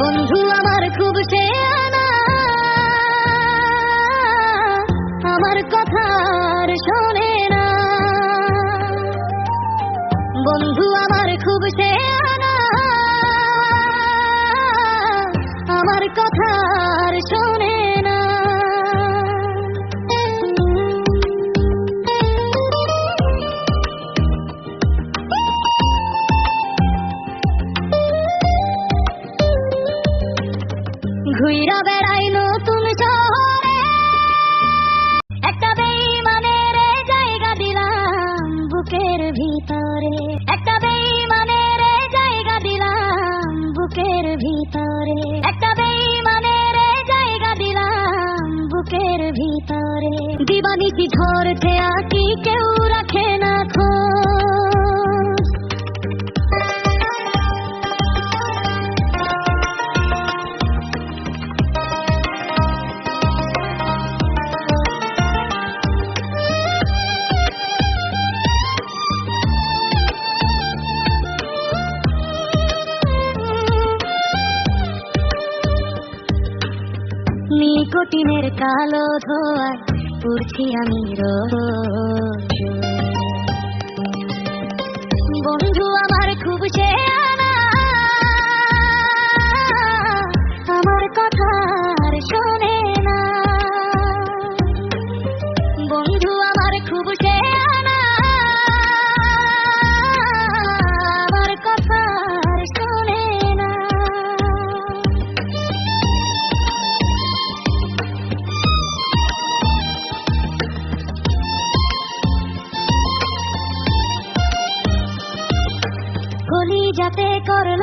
বন্ধু আমার খুব সে আমার কথার শোনে না। বন্ধু আমার খুব সে আমার কথার শোনে ঘুইরা বেড়াই নতুন শহরে নিকোটিনের কালো ধোয়ায় পুড়ছি আমি রোজ কলি যাতে করল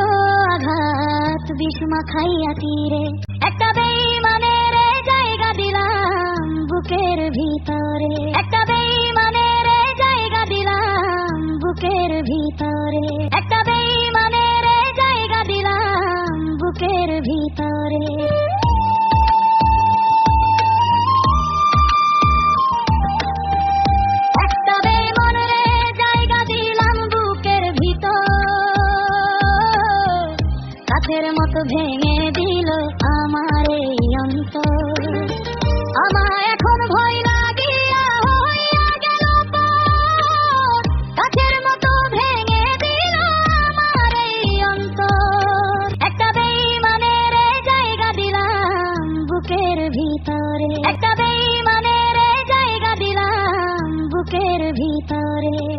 আঘাত বিষ্মা খাইয়া তীরে। একটা বেইমানের জায়গা দিলাম বুকের ভিতরে। একটা বেইমানের জায়গা দিলাম বুকের ভিতরে। একটা বেইমানের জায়গা দিলাম বুকের ভিতরে। ভেঙে দিল আমার এই অন্তর। আমার এখন ভয় লাগিয়া হইয়া। মতো ভেঙে দিল আমার এই অন্তর। একটা বেইমানের জায়গা দিলাম বুকের ভিতরে। একটা বেইমানের জায়গা দিলাম বুকের ভিতরে।